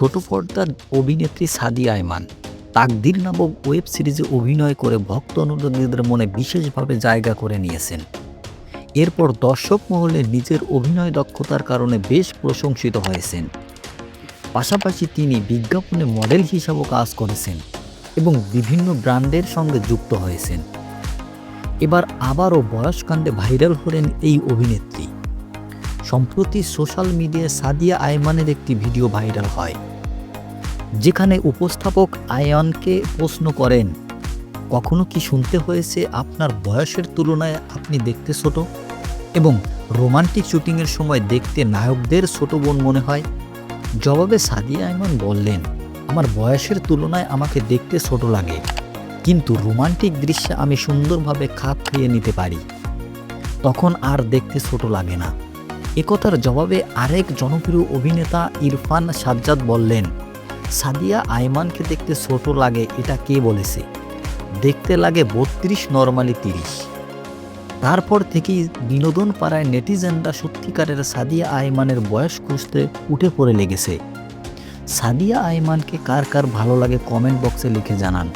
ছোট পর্দার অভিনেত্রী সাদিয়া আয়মান, তাকদির নামক ওয়েব সিরিজে অভিনয় করে ভক্ত অনুরাগীদের মনে বিশেষভাবে জায়গা করে নিয়েছেন। এরপর দর্শক মহলে নিজের অভিনয় দক্ষতার কারণে বেশ প্রশংসিত হয়েছেন। পাশাপাশি তিনি বিজ্ঞাপনে মডেল হিসাবেও কাজ করেছেন এবং বিভিন্ন ব্র্যান্ডের সঙ্গে যুক্ত হয়েছেন। এবার আবারও বয়সকাণ্ডে ভাইরাল হলেন এই অভিনেত্রী। সম্প্রতি সোশ্যাল মিডিয়ায় সাদিয়া আয়মানের একটি ভিডিও ভাইরাল হয়, যেখানে উপস্থাপক আয়নকে প্রশ্ন করেন, কখনো কি শুনতে হয়েছে আপনার বয়সের তুলনায় আপনি দেখতে ছোট? এবং রোমান্টিক শুটিংয়ের সময় দেখতে নায়কদের ছোট বোন মনে হয়? জবাবে সাদিয়া আয়মান বললেন, আমার বয়সের তুলনায় আমাকে দেখতে ছোট লাগে, কিন্তু রোমান্টিক দৃশ্যে আমি সুন্দরভাবে খাপ খাইয়ে নিতে পারি। তখন আর দেখতে ছোট লাগে না। একথার জবাবে আরেক জনপ্রিয় অভিনেতা ইরফান সাজ্জাদ বললেন, সাদিয়া আয়মানকে দেখতে ছোট লাগে, এটা কে বলেছে? দেখতে লাগে বত্রিশ, নর্মালি তিরিশ। তারপর থেকেই বিনোদন পাড়ায় নেটিজেনরা সত্যিকারের সাদিয়া আয়মানের বয়স খুঁজতে উঠে পড়ে লেগেছে। সাদিয়া আয়মানকে কার কার ভালো লাগে কমেন্ট বক্সে লিখে জানান।